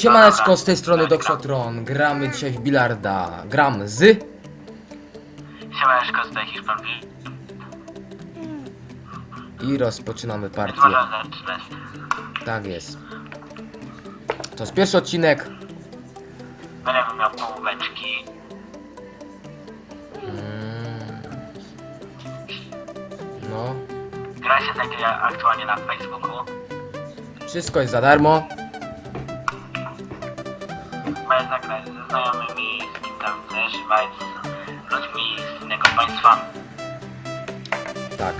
Siemaneczko, z tej strony Doxotron. Gramy dzisiaj w bilarda. Gram z... Siemaneczko, tutaj Hiszpan I rozpoczynamy partię. Tak jest. To jest pierwszy odcinek. Będę miał połóweczki. Mm. No. Gra się znajduje aktualnie na Facebooku. Wszystko jest za darmo. Możesz zagrać ze znajomymi, z kim tam chcesz, z ludźmi z innego państwa. Tak.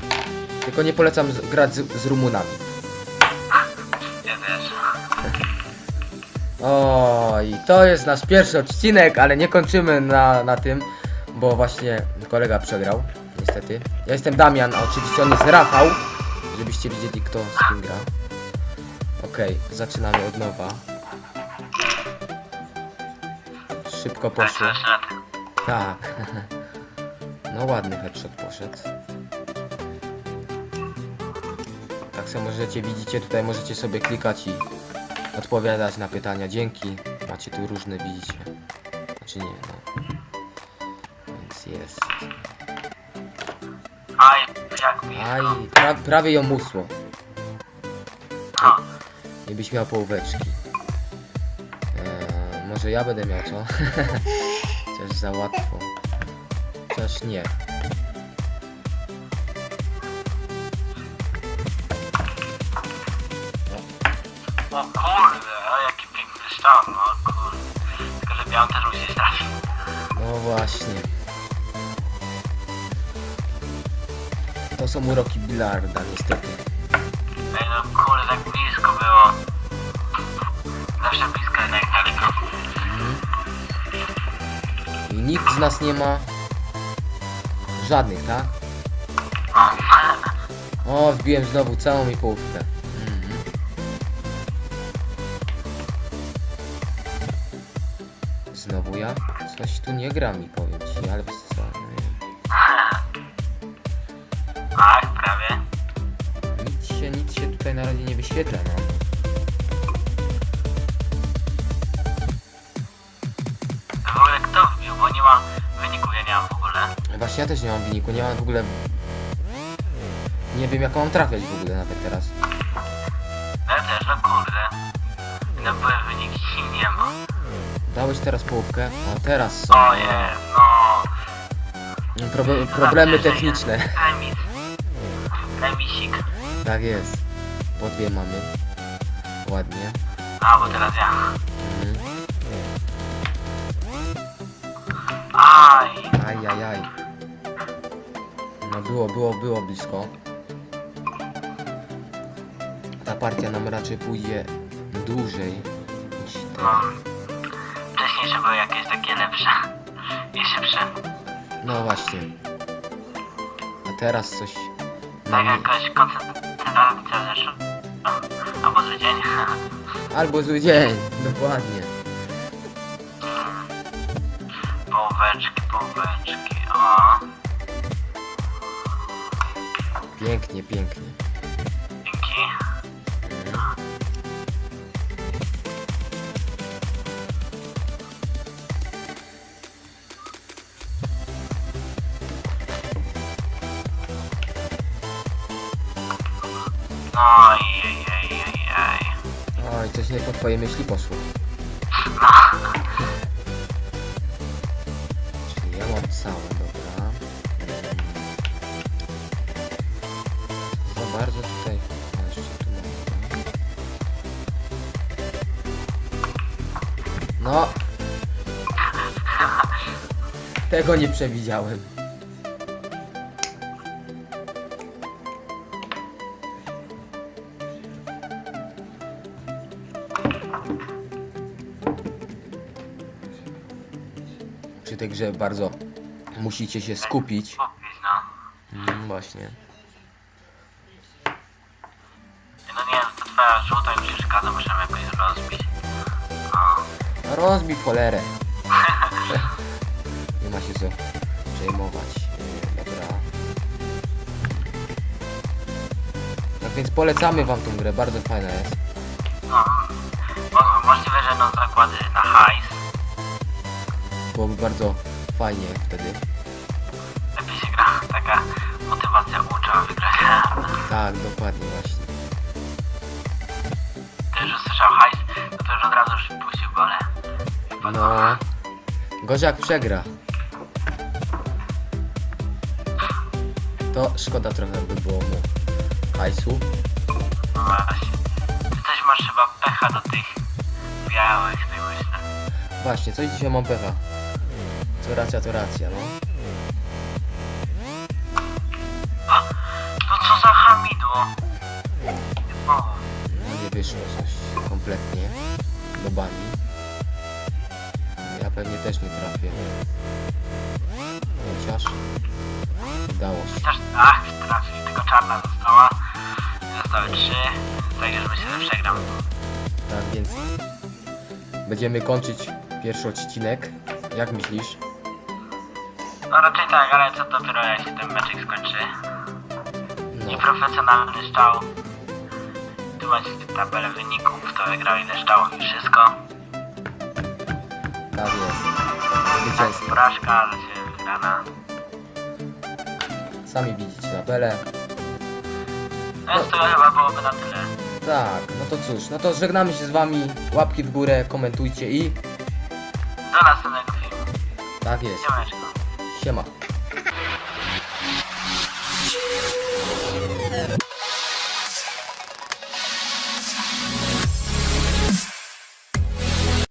Tylko nie polecam z- grać z, z Rumunami. Też. O, i to jest nasz pierwszy odcinek, ale nie kończymy na, na tym, bo właśnie kolega przegrał, niestety. Ja jestem Damian, a oczywiście on jest Rafał, żebyście widzieli kto z kim gra. Okej, zaczynamy od nowa. Szybko poszło. Tak. No ładny headshot poszedł. Tak samo możecie, widzicie, tutaj możecie sobie klikać i odpowiadać na pytania. Dzięki. Macie tu różne, widzicie. Znaczy nie, no. Więc jest. Aj, jak mi. Aj, pra, prawie ją musło. Nie byś miał połóweczki. Może ja będę miał, co? Chociaż za łatwo. Chociaż nie. o kurde, o jaki piękny strzał, no kurde. Tylko, że białą też musi trafić. No właśnie. To są uroki bilarda, niestety. Ej, no kurde, tak blisko było. Zawsze I nikt z nas nie ma żadnych, tak? O, wbiłem znowu całą mi połówkę. Mhm. Znowu ja? Coś tu nie gra mi, powiem ci, ale co, tak, prawie. Nic się, nic się tutaj na razie nie wyświetla, no. Właśnie ja też nie mam wyniku, nie mam w ogóle... Nie wiem jak mam trafiać w ogóle nawet teraz. Ja też, no kurde. No były wyniki nie ma. Dałeś teraz połówkę? O, teraz są. O je, no. Probe problemy techniczne. Remis. Remisik. Tak jest. Po dwie mamy. Ładnie. A, bo teraz ja. Mhm. Aj. Aj, aj, aj. No było, było, było blisko. Ta partia nam raczej pójdzie dłużej niż No. ta. Wcześniejsze były jakieś takie lepsze. I szybsze. No właśnie. A teraz coś Tak nam... jakaś koncentracja zeszła. Albo zły dzień. Albo zły dzień, dokładnie. Połóweczki, połóweczki. O. Pięknie, pięknie. Dzięki. Mhm. No i ej, ej, ej, ej. Oj, coś nie po twojej myśli poszło. Czyli ja mam całe, dobra. Bardzo tutaj... Jeszcze tu. No. Tego nie przewidziałem. Przy tej grze bardzo musicie się skupić. Kupić, no. Mm, właśnie. No nie wiem, to twoja żółta mi przeszkadza, możemy jakoś rozbić. O. No rozbij w cholerę. Nie ma się co przejmować. Yy, Dobra. Tak więc polecamy wam tą grę, bardzo fajna jest. No. Mo- możliwe, że będą zakłady na hajs. Byłoby bardzo fajnie wtedy. Lepiej się gra. Taka motywacja ucza wygrania. Tak, dokładnie właśnie. Ty już usłyszał hajs, to już od razu już puścił gole. No. Gorzej jak przegra. To szkoda trochę by było mu hajsu. No właśnie. Ty też masz chyba pecha do tych białych, tak myślę. Właśnie, coś dzisiaj mam pecha. Co racja, to racja. No wyszło coś kompletnie. Do bani. Ja pewnie też nie trafię. Chociaż udało się. chociaż tak, trafił, tylko czarna została. Zostały trzy, tak już myślę, że przegram. Tak więc będziemy kończyć pierwszy odcinek. Jak myślisz? No raczej tak, ale co dopiero jak się ten meczek skończy. No, Nieprofesjonalny szczał. Tu macie tabelę wyników, kto wygrał ile szczałów i wszystko. tak jest. Zwycięstwo. Porażka, ale się wygrana. Sami widzicie tabelę. No więc to chyba byłoby na tyle. Tak, no to cóż, no to żegnamy się z wami. Łapki w górę, komentujcie i Do następnego filmu. tak jest. Siemeczko. Siema.